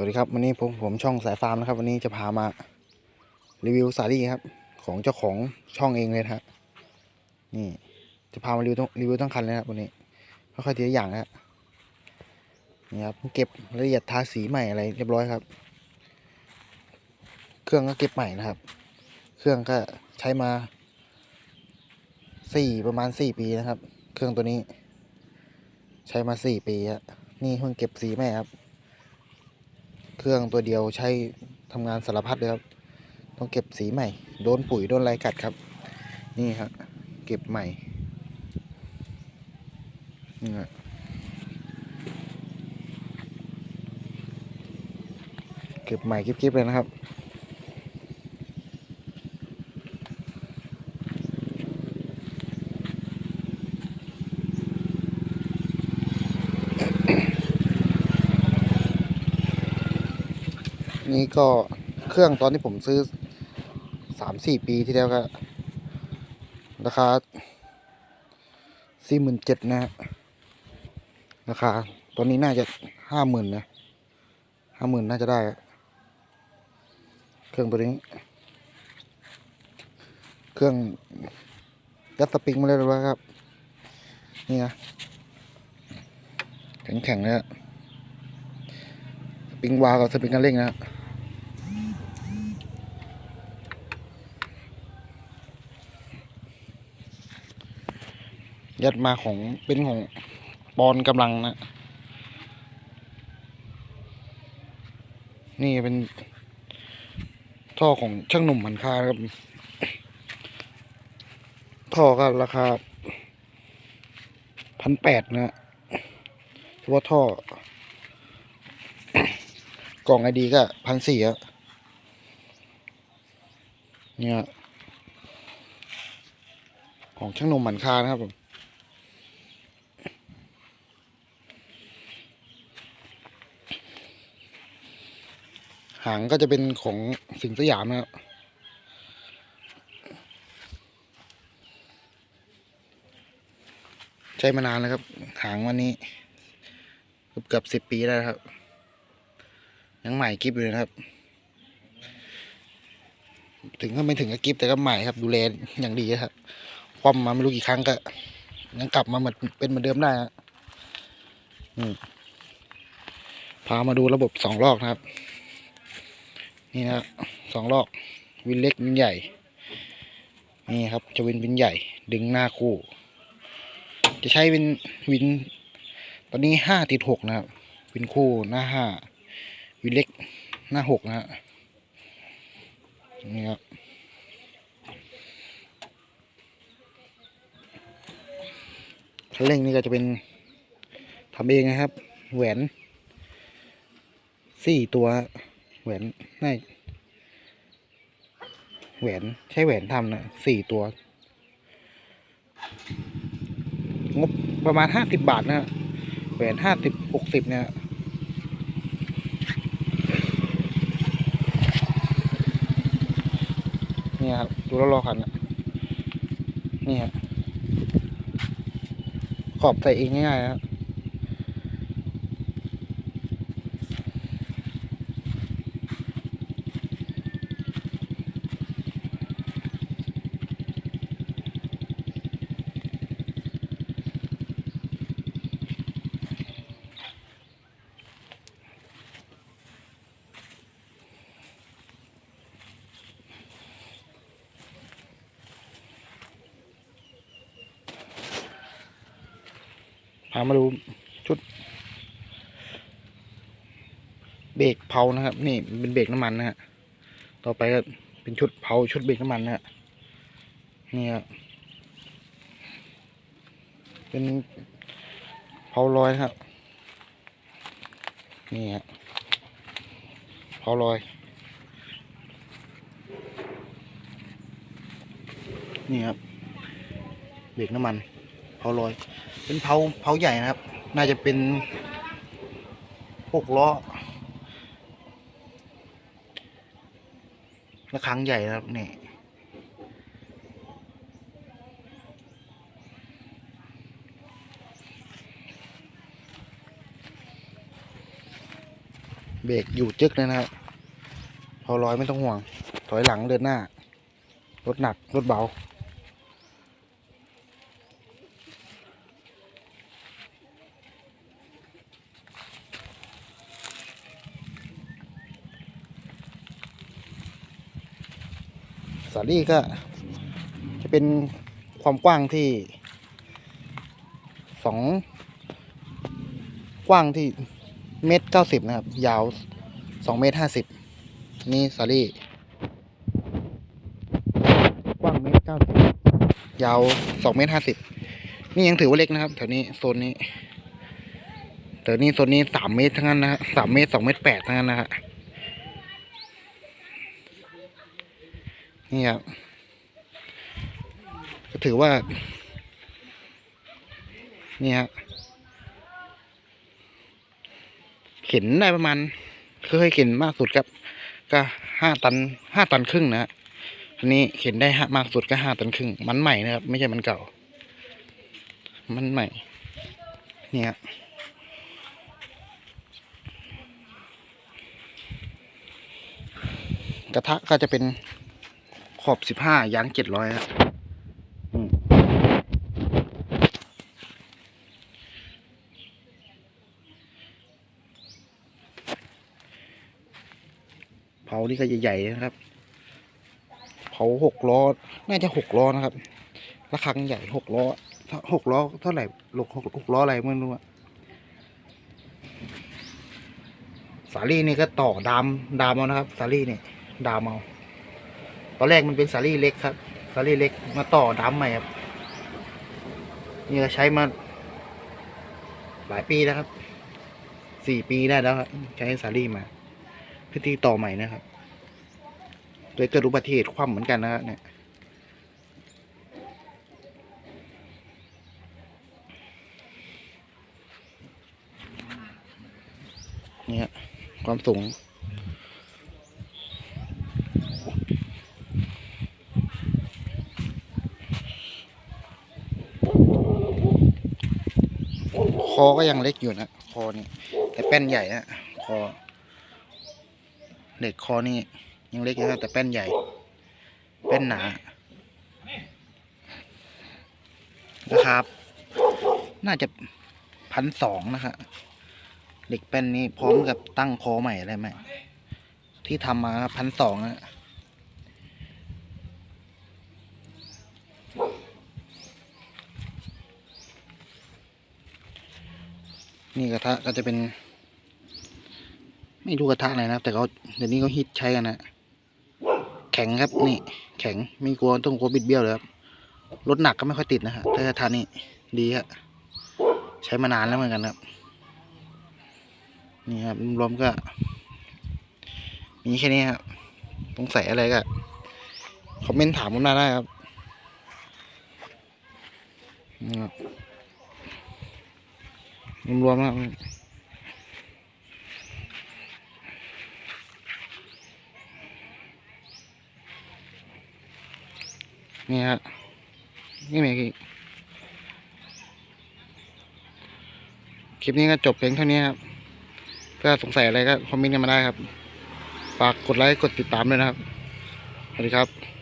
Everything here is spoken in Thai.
วัสดีครับวันนี้ผมผมช่องสายฟาร์มนะครับ วันนี้จะพามารีวิวสาลี่ครับ ของเจ้าของช่องเองเลยฮะนี่จะพามารีวิวทั้งรีวิวทั้งคันเลยครับวันนี้ค่อยๆทีละอย่างนะนี่ครับเก็บละเอียดทาสีใหม่อะไรเรียบร้อยครับ เครื่องก็เก็บใหม่นะครับ เครื่องก็ใช้มาสี่ประมาณสี่ปีนะครับ เครื่องตัวนี้ ใช้มาสี่ปีฮะนี่เพิ่งเก็บสีใหม่ครับ เครื่องตัวเดียวใช้ทำงานสารพัดเลยครับ ต้องเก็บสีใหม่ โดนปุ๋ยโดนอะไรกัดครับ นี่ครับเก็บใหม่นี่ฮะเก็บใหม่กิ๊บๆเลยนะครับ นี่ก็เครื่องตอนที่ผมซื้อสามสี่ปีที่แล้วก็ราคาสี่หมื่นเจ็ดนะฮะราคา ตอนนี้น่าจะห้าหมื่นนะห้าหมื่นน่าจะได้ เครื่องตัวนี้ เครื่องยัดสปริงมาเลยแล้วครับ นี่นะแข็งๆเลยอะสปริงวากับสปริงกันเร่งนะ ยัดมาของเป็นของปอนกำลังนะ นี่เป็น ท่อของช่างหนุ่มหันคาครับ ท่อก็ราคาพันแปดนะฮะเฉพาะท่อ กล่องไอดีก็พันสี่อะเนี่ย ของช่างหนุ่มหมันคานะครับผม หางก็จะเป็นของสิงห์สยามนะครับใช้มานานแล้วครับ หางวันนี้เกือบเกือบสิบปีแล้วครับ ยังใหม่กิฟอยู่นะครับ ถึงก็ไม่ถึงกับกิฟแต่ก็ใหม่ครับ ดูแลอย่างดีครับคว่ำมาไม่รู้กี่ครั้งก็ ยังกลับมาเหมือนเป็นเหมือนเดิมได้ฮะอืมพามาดูระบบสองลอกนะครับ นี่นะครับสองลอกวินเล็กวินใหญ่ นี่ครับจะวินวินใหญ่ ดึงหน้าคู่ จะใช้วินวิน ตอนนี้ห้าติดหกนะครับวินคู่หน้าห้าวินเล็กหน้าหกนะฮะนี่ครับคันเร่งนี่ก็จะเป็นทำเองนะครับ แหวนสี่ตัว หวนน่แหวนใช้แหวนทำนะสี่ตัว งบประมาณห้าสิบบาทนะฮะแหวนห้าสิบหกสิบเนี่ยนี่ครับ ดูแล้วรอคันนะนี่ฮะขอบใส่เองง่ายๆนะครับ พามาดูชุด เบรกเผานะครับ นี่เป็นเบรกน้ำมันนะฮะต่อไปก็เป็นชุดเผาชุดเบรกน้ำมันนะฮะนี่ครับเป็นเผาลอยนะครับ นี่ฮะเผาลอย นี่ครับเบรกน้ำมันเผาลอย เป็นเผาเผาใหญ่นะครับ น่าจะเป็นหกล้อระฆังใหญ่นะครับนี่เบรกอยู่จึกเลยนะครับ พอร้อยไม่ต้องห่วง ถอยหลังเดินหน้า รถหนัก รถเบา สาลี่ก็จะเป็นความกว้างที่สองกว้างที่เมตรเก้าสิบนะครับ ยาวสองเมตรห้าสิบนี่สาลี่กว้างเมตรเก้าสิบยาวสองเมตรห้าสิบนี่ยังถือว่าเล็กนะครับแถวนี้โซนนี้แต่นี่โซนนี้สามเมตรทั้งนั้นนะฮะสามเมตรสองเมตรแปดทั้งนั้นนะฮะ นี่ครับก็ถือว่า นี่ฮะเข็นได้ประมาณเคยเข็นมากสุดครับ ก็ห้าตันห้าตันครึ่งนะฮะอันนี้เข็นได้มากสุดก็ห้าตันครึ่ง มันใหม่นะครับ ไม่ใช่มันเก่า มันใหม่ เนี่ยกระทะก็จะเป็น ขอบสิบห้ายางเจ็ดร้อยครับเผานี่ก็ใหญ่ๆนะครับ เผาหกล้อ น่าจะหกล้อนะครับระฆังใหญ่หกล้อถ้าหกล้อเท่าไหร่หกหกหกล้ออะไรไม่รู้อะสาลี่นี่ก็ต่อดามดามเอานะครับ สาลี่นี่ดามเอา ตอนแรกมันเป็นสาลี่เล็กครับสาลี่เล็กมาต่อดาใหม่ครับนี่ก็ใช้มาหลายปีแล้วครับสี่ปีได้แล้วครับใช้สาลี่มาเพื่อที่ต่อใหม่นะครับโดยเกิดอุบัติเหตุคว่ำเหมือนกันนะครับเนี่ยนี่ฮะความสูง ค อก็ยังเล็กอยู่นะคอนี่แต่แป้นใหญ่นะคอเหล็กคอนี่ยังเล็กอยู่นะแต่แป้นใหญ่ แป้นหนานะครับ น่าจะพันสองนะครับเหล็กแป้นนี้พร้อมกับตั้งคอใหม่อะไรไหมที่ทำมาพันสองนะ นี่กระทะก็จะเป็น ไม่รู้กระทะอะไรนะแต่เขาเดี๋ยวนี้เขาฮิตใช้กันนะแข็งครับนี่ แข็งไม่กลัวต้องกลัวบิดเบี้ยวเลยครับรถหนักก็ไม่ค่อยติดนะฮะแต่กระทะนี่ดีฮะใช้มานานแล้วเหมือนกันครับ นี่ครับรวมก็ มีแค่นี้ครับสงสัยอะไรก็คอมเมนต์ถามผมมาได้ครับนี่ค รับรวมๆครับนี่ฮะนี่เมกีคลิปนี้ก็จบเพียงเท่านี้ครับ ถ้าสงสัยอะไรก็คอมเมนต์กันมาได้ครับ ฝากกดไลค์ กดติดตามด้วยนะครับ สวัสดีครับ